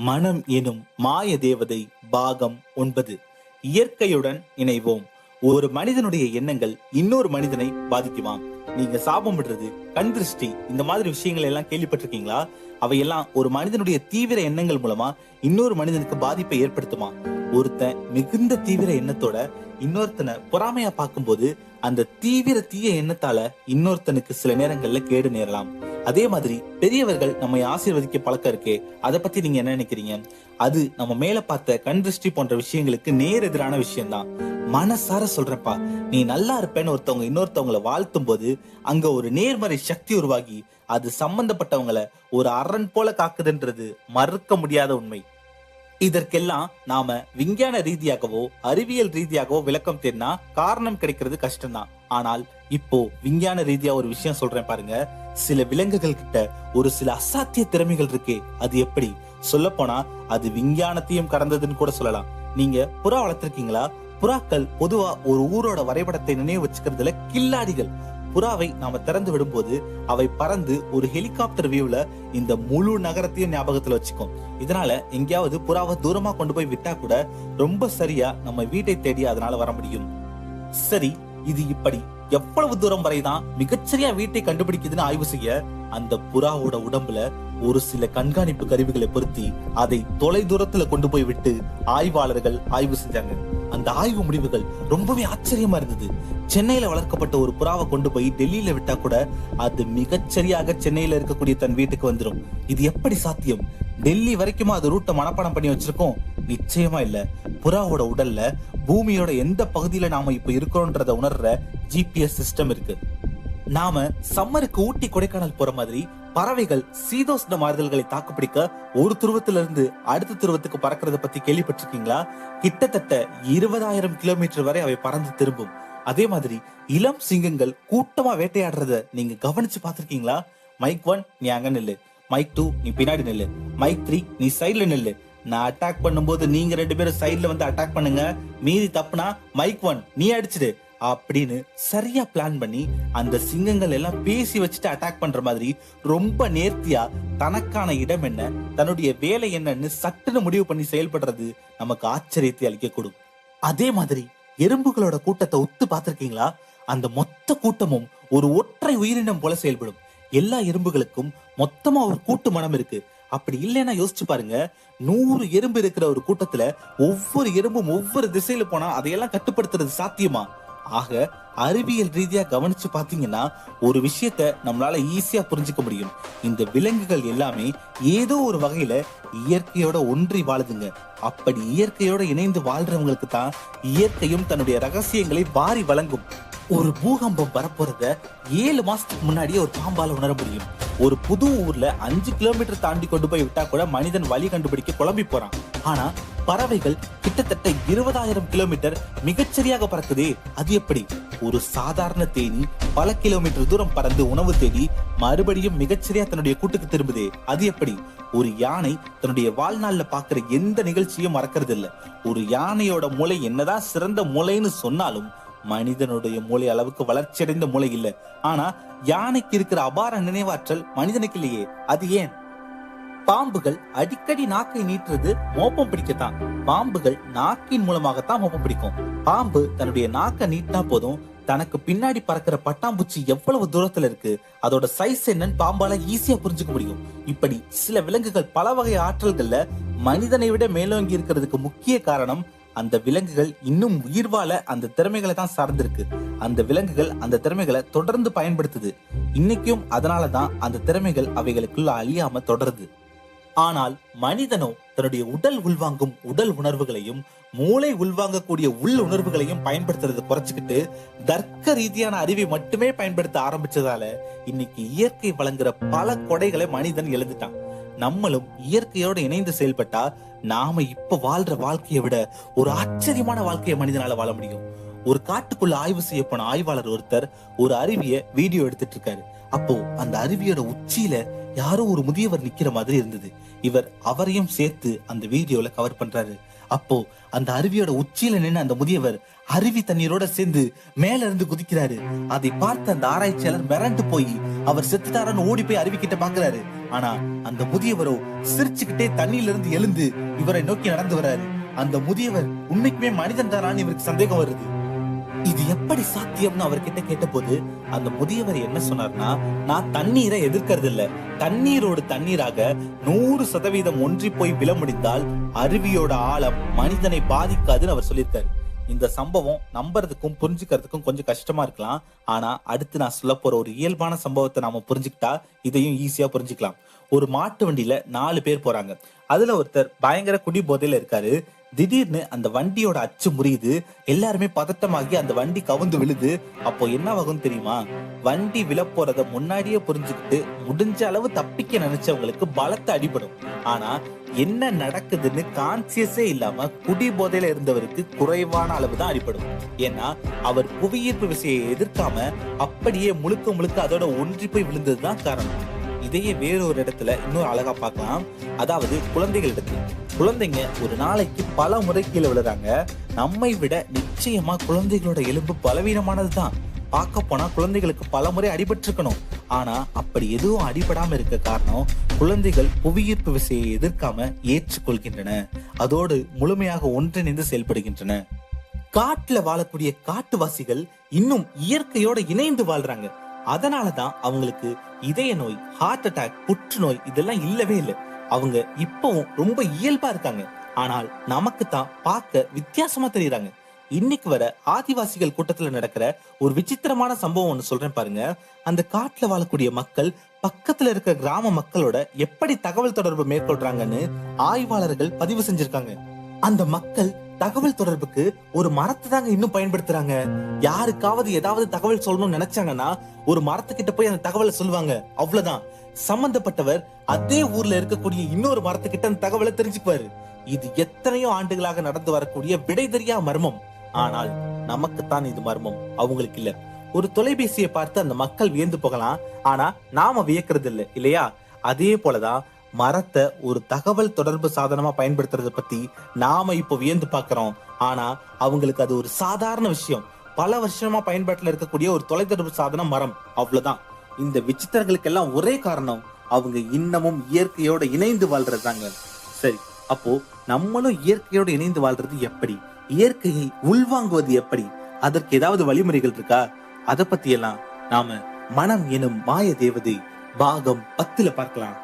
மனம் எனும் மாய தேவதை பாகம் ஒன்பது. இயற்கையுடன் இணைவோம். ஒரு மனிதனுடைய எண்ணங்கள் இன்னொரு மனிதனை பாதிக்குமாம். நீங்க சாபம் விடுறது கண் திருஷ்டி இந்த மாதிரி விஷயங்கள் எல்லாம் கேள்விப்பட்டிருக்கீங்களா? அவையெல்லாம் ஒரு மனிதனுடைய தீவிர எண்ணங்கள் மூலமா இன்னொரு மனிதனுக்கு பாதிப்பை ஏற்படுத்துமா? ஒருத்தன் மிகுந்த தீவிர எண்ணத்தோட இன்னொருத்தனை பொறாமையா பார்க்கும்போது அந்த தீவிர தீய எண்ணத்தால இன்னொருத்தனுக்கு சில நேரங்கள்ல கேடு நேரலாம். அதே மாதிரி பெரியவர்கள் நம்மை ஆசீர்வதிக்க பழக்கம் இருக்கே அதை பத்தி நீங்க என்ன நினைக்கிறீங்க? அது நம்ம மேல பார்த்த கண் திருஷ்டி போன்ற விஷயங்களுக்கு நேர் எதிரான விஷயம்தான். மனசார சொல்றப்பா நீ நல்லா இருப்பேன்னு ஒருத்தவங்க இன்னொருத்தவங்களை வாழ்த்தும் போது அங்க ஒரு நேர்மறை சக்தி உருவாகி அது சம்பந்தப்பட்டவங்கள ஒரு அரண் போல காக்குதுன்றது மறுக்க முடியாத உண்மை. இதற்கெல்லாம் நாம விஞ்ஞான ரீதியாகவோ அறிவியல் ரீதியாகவோ விளக்கம் தேடினா காரணம் கிடைக்கிறது கஷ்டம்தான். ஆனால் இப்போ விஞ்ஞான ரீதியா ஒரு விஷயம் சொல்றேன் பாருங்க. சில விலங்குகள் கிட்ட ஒரு சில அசாத்திய திறமைகள் இருக்கு. அது எப்படி? சொல்ல போனா அது விஞ்ஞானத்தையும் கடந்ததுன்னு கூட சொல்லலாம். நீங்க புறா வளர்த்திருக்கீங்களா? புறாக்கள் பொதுவா ஒரு ஊரோட வரைபடத்தை நினைவு வச்சுக்கிறதுல கில்லாடிகள். புறாவை நாம திறந்து விடும்போது அவை பறந்து ஒரு ஹெலிகாப்டர் வியூல இந்த முழு நகரத்தையும் ஞாபகத்துல வச்சுக்கும். இதனால எங்கேயாவது புறாவை தூரமா கொண்டு போய் விட்டா கூட ரொம்ப சரியா நம்ம வீட்டை தேடி அதனால வர முடியும். சரி இது இப்படி. எவ்வளவு தூரம் வரைதான் மிகச்சரியா வீட்டை கண்டுபிடிக்குதுன்னு ஆய்வு செய்ய அந்த புறாவோட உடம்புல ஒரு சில கண்காணிப்பு கருவிகளை பொருத்தி அதை தொலை தூரத்துல கொண்டு போய் விட்டு ஆய்வாளர்கள் ஆய்வு செஞ்சாங்க. அந்த ஆய்வு முடிவுகள் ரொம்பவே ஆச்சரியமா இருந்தது. சென்னையில வளர்க்கப்பட்ட ஒரு புறாவை கொண்டு போய் டெல்லியில விட்டா கூட அது மிகச்சரியாக சென்னையில இருக்கக்கூடிய தன் வீட்டுக்கு வந்துரும். இது எப்படி சாத்தியம்? டெல்லி வரைக்குமா அது ரூட்டை மனப்பாடம் பண்ணி வச்சிருக்கோம்? நிச்சயமா இல்ல. புறாவோட உடல்ல பூமியோட எந்த பகுதியில நாம இப்ப இருக்கிறோன்றத உணர்ற ஜிபிஎஸ் சிஸ்டம் இருக்கு. நாம சம்மருக்கு ஊட்டி கொடைக்கானல் போற மாதிரி பறவைகள் சீதோஷ்ண மாறுதல்களை தாக்குப்பிடிக்க ஒரு துருவத்துல இருந்து அடுத்த துருவத்துக்கு பறக்கிறத பத்தி கேள்விப்பட்டிருக்கீங்களா? கிட்டத்தட்ட இருபதாயிரம் கிலோமீட்டர் வரை அவை பறந்து திரும்பும். அதே மாதிரி இளம் சிங்கங்கள் கூட்டமா வேட்டையாடுறத நீங்க கவனிச்சு பார்த்திருக்கீங்களா? மைக் ஒன் நீ அங்க நில்லு. மைக் டூ நீ பின்னாடி நில்லு. மைக் த்ரீ நீ சைடுல நில்லு. நான் அட்டாக் பண்ணும்போது நீங்க ரெண்டு பேரும் சைட்ல வந்து அட்டாக் பண்ணுங்க. மீதி தப்புனா மைக் ஒன் நீ அடிச்சிடு. அப்படின்னு சரியா பிளான் பண்ணி அந்த சிங்கங்கள் எல்லாம் பேசி வச்சுட்டு அட்டாக் பண்ற மாதிரி ரொம்ப நேர்த்தியா தனக்கான இடம் என்ன தன்னுடைய வேலை என்னன்னு சட்டுன்னு முடிவு பண்ணி செயல்படுறது நமக்கு ஆச்சரியத்தை அளிக்கக்கூடும் அதே மாதிரி எறும்புகளோட கூட்டத்தை ஒத்து பார்த்திருக்கீங்களா? அந்த மொத்த கூட்டமும் ஒரு ஒற்றை உயிரினம் போல செயல்படும். எல்லா எறும்புகளுக்கும் மொத்தமா ஒரு கூட்டு மனம் இருக்கு. அப்படி இல்லைன்னா யோசிச்சு பாருங்க. நூறு எறும்பு இருக்கிற ஒரு கூட்டத்துல ஒவ்வொரு எறும்பும் ஒவ்வொரு திசையில போனா அதையெல்லாம் கட்டுப்படுத்துறது சாத்தியமா? ஆக அறிவியல் ரீதியா கவனிச்சு பாத்தீங்கன்னா ஒரு விஷயத்த நம்மளால ஈஸியா புரிஞ்சுக்க முடியும். இந்த விலங்குகள் எல்லாமே ஏதோ ஒரு வகையில இயற்கையோட ஒன்றி வாழுதுங்க. அப்படி இயற்கையோட இணைந்து வாழ்றவங்களுக்கு தான் இயற்கையும் தன்னுடைய ரகசியங்களை வாரி வழங்கும். ஒரு பூகம்பம் வரப்போறத ஏழு மாசத்துக்கு முன்னாடியே ஒரு பாம்பால உணர முடியும். ஒரு புது ஊர்ல அஞ்சு கிலோமீட்டர் தாண்டி கொண்டு போய் விட்டா கூட மனிதன் வழி கண்டுபிடிக்க குழம்பி போறான். ஆனா பறவைகள் கிட்டத்தட்ட இருபதாயிரம் கிலோமீட்டர் மிகச்சரியாக பறக்குதே. அது எப்படி? ஒரு சாதாரண தேனி பல கிலோமீட்டர் தூரம் பறந்து உணவு தேடி மறுபடியும் மிகச்சரியா தன்னுடைய கூட்டுக்கு திரும்புதே. அது எப்படி? ஒரு யானை தன்னுடைய வாழ்நாள்ல பாக்குற எந்த நிகழ்ச்சியும் மறக்கிறது இல்ல ஒரு யானையோட மூளை என்னதான் சிறந்த மூளைன்னு சொன்னாலும் மனிதனுடைய மூளை அளவுக்கு வளர்ச்சியடைந்த மூளை இல்ல. ஆனா யானைக்கு இருக்கிற அபார நினைவாற்றல் மனிதனுக்கு இல்லையே. அது ஏன்? பாம்புகள் அடிக்கடி நாக்கை நீட்டுறது மோப்பம் பிடிக்கத்தான். பாம்புகள் நாக்கின் மூலமாகத்தான் மோப்பம் பிடிக்கும். பாம்பு தன்னுடைய நாக்கை நீட்டினா போதும் தனக்கு பின்னாடி பறக்கிற பட்டாம்பூச்சி எவ்வளவு தூரத்துல இருக்கு அதோட சைஸ் என்னன்னு பாம்பால ஈஸியா புரிஞ்சுக்க முடியும். இப்படி சில விலங்குகள் பல வகை ஆற்றல்கள்ல மனிதனை விட மேலோங்கி இருக்கிறதுக்கு முக்கிய காரணம் அந்த விலங்குகள் இன்னும் உயிர் வாழ அந்த திறமைகளை தான் சார்ந்திருக்கு. அந்த விலங்குகள் அந்த திறமைகளை தொடர்ந்து பயன்படுத்துது. இன்னைக்கும் அதனாலதான் அந்த திறமைகள் அவைகளுக்குள்ள அழியாம தொடருது. ஆனால் மனிதனோ தன்னுடைய உடல் உள்வாங்கும் உடல் உணர்வுகளையும் மூளை உள்வாங்கக்கூடிய உள் உணர்வுகளையும் பயன்படுத்துறதை குறைச்சிக்கிட்டு தர்க்க ரீதியான அறிவை மட்டுமே பயன்படுத்த ஆரம்பிச்சதால இன்னைக்கு இயற்கை வழங்குற பல கொடைகளை மனிதன் எழுந்துட்டான் நம்மளும் இயற்கையோட இணைந்து செயல்பட்டா நாம இப்ப வாழ்ற வாழ்க்கையை விட ஒரு ஆச்சரியமான வாழ்க்கையை மனிதனால வாழ முடியும். ஒரு காட்டுக்குள்ள ஆய்வு செய்ய போன ஆய்வாளர் ஒருத்தர் ஒரு அருவிய வீடியோ எடுத்துட்டு இருக்காரு. அப்போ அந்த அருவியோட உச்சியில யாரோ ஒரு முதியவர் நிக்கிற மாதிரி இருந்தது. இவர் அவரையும் சேர்த்து அந்த வீடியோல கவர் பண்றாரு. அப்போ அந்த அருவியோட உச்சியில நின்று அந்த முதியவர் அருவி தண்ணீரோட சேர்ந்து மேல இருந்து குதிக்கிறாரு. அதை பார்த்த அந்த ஆராய்ச்சியாளர் மிரண்டு போய் அவர் செத்துட்டாரன்னு ஓடி போய் அருவி கிட்ட பாக்குறாரு. ஆனா அந்த முதியவரோ சிரிச்சுக்கிட்டே தண்ணியில இருந்து எழுந்து இவரை நோக்கி நடந்து வர்றாரு. அந்த முதியவர் உண்மைக்குமே மனிதன் தானான்னு இவருக்கு சந்தேகம் வருது. இது எப்படி சாத்தியம்னு அவர்கிட்ட கேட்டபோது அந்த முதியவர் என்ன சொன்னார்னா நான் தண்ணீரை எதிர்க்கிறது இல்ல தண்ணீரோடு தண்ணீராக நூறு சதவீதம் ஒன்றி போய் விழ முடிந்தால் அருவியோட ஆழம் மனிதனை பாதிக்காதுன்னு அவர் சொல்லியிருக்காரு. இந்த சம்பவம் நம்புறதுக்கும் புரிஞ்சுக்கிறதுக்கும் கொஞ்சம் கஷ்டமா இருக்கலாம். ஆனா அடுத்து நான் சொல்ல போற ஒரு இயல்பான சம்பவத்தை நாம புரிஞ்சுக்கிட்டா இதையும் ஈஸியா புரிஞ்சுக்கலாம். ஒரு மாட்டு வண்டியில நாலு பேர் போறாங்க. அதுல ஒருத்தர் பயங்கர குடி போதையில இருக்காரு. திடீர்னு அந்த வண்டியோட அச்சு முறியுது. எல்லாருமே பதட்டமாகி அந்த வண்டி கவுந்து விழுது. அப்போ என்ன ஆகும் தெரியுமா? வண்டி விழப்போறத முன்னாடியே புரிஞ்சுக்கிட்டு முடிஞ்ச அளவு தப்பிக்க நினைச்சவங்களுக்கு பலத்தை அடிபடும். ஆனா என்ன நடக்குதுன்னு கான்சியஸே இல்லாம குடி போதையில இருந்தவருக்கு குறைவான அளவு தான் அடிபடும். ஏன்னா அவர் புவியீர்ப்பு விசையை எதிர்க்காம அப்படியே முழுக்க முழுக்க அதோட ஒன்றி போய் விழுந்ததுதான் காரணம். இதையே வேறொரு இடத்துல இன்னொரு அழகா பார்க்கலாம். அதாவது குழந்தைகள் இடத்துல குழந்தைங்க ஒரு நாளைக்கு பல முறை கீழே விழுறாங்க. நம்மை விட நிச்சயமா குழந்தைகளோட எலும்பு பலவீனமானது தான் பார்க்க போனா குழந்தைகளுக்கு பல முறை அடிபட்டிருக்கணும். ஆனா அப்படி எதுவும் அடிபடாம இருக்க காரணம் குழந்தைகள் புவியீர்ப்பு விசையை எதிர்க்காம ஏற்றுக்கொள்கின்றன. அதோடு முழுமையாக ஒன்றிணைந்து செயல்படுகின்றன. காட்டுல வாழக்கூடிய காட்டுவாசிகள் இன்னும் இயற்கையோட இணைந்து வாழ்றாங்க. அதனாலதான் அவங்களுக்கு இதய நோய் ஹார்ட் அட்டாக் புற்றுநோய் இதெல்லாம் இல்லவே இல்லை. அவங்க இப்பவும் ரொம்ப இயல்பா இருக்காங்க. ஆனால் நமக்கு தான் பார்க்க வித்தியாசமா தெரியுறாங்க. இன்னைக்கு வர ஆதிவாசிகள் கூட்டத்துல நடக்கிற ஒரு விசித்திரமான சம்பவம் ஒண்ணு சொல்றேன் பாருங்க. அந்த காட்டுல வாழக்கூடிய மக்கள் பக்கத்துல இருக்கிற கிராம மக்களோட எப்படி தகவல் தொடர்பு மேற்கொள்றாங்கன்னு ஆய்வாளர்கள் பதிவு செஞ்சிருக்காங்க. அந்த மக்கள் தகவல் தொடர்புக்கு ஒரு மரத்தை தாங்க இன்னும் பயன்படுத்துறாங்க. யாருக்காவது ஏதாவது தகவல் சொல்லணும்னு நினைச்சாங்கன்னா ஒரு மரத்துக்கிட்ட போய் அந்த தகவலை சொல்லுவாங்க. அவ்வளவுதான். சம்பந்தப்பட்டவர் அதே ஊர்ல இருக்கக்கூடிய இன்னொரு மரத்துக்கிட்ட அந்த தகவலை தெரிஞ்சுக்குவாரு. இது எத்தனையோ ஆண்டுகளாக நடந்து வரக்கூடிய விடை தெரியா மர்மம். ஆனால் நமக்குத்தான் இது மர்மம். அவங்களுக்கு இல்ல. ஒரு தொலைபேசியை பார்த்து அந்த மக்கள் வியந்து போகலாம். ஆனா நாம வியக்கிறது இல்ல இல்லையா? அதே போலதான் மரத்தை ஒரு தகவல் தொடர்பு சாதனமா பயன்படுத்துறத பத்தி நாம இப்போ வியந்து பாக்குறோம் ஆனா அவங்களுக்கு அது ஒரு சாதாரண விஷயம். பல வருஷமா பயன்பாட்டுல இருக்கக்கூடிய ஒரு தொலைத்தொடர்பு சாதனம் மரம். அவ்வளவுதான். இந்த விசித்திரங்களுக்கெல்லாம் ஒரே காரணம் அவங்க இன்னமும் இயற்கையோட இணைந்து வாழ்றதாங்க சரி அப்போ நம்மளும் இயற்கையோட இணைந்து வாழ்றது எப்படி? இயற்கையை உள்வாங்குவது எப்படி? அதற்கு ஏதாவது வழிமுறைகள் இருக்கா? அத பத்தி எல்லாம் நாம மனம் எனும் மாய தேவதை பாகம் பத்துல பார்க்கலாம்.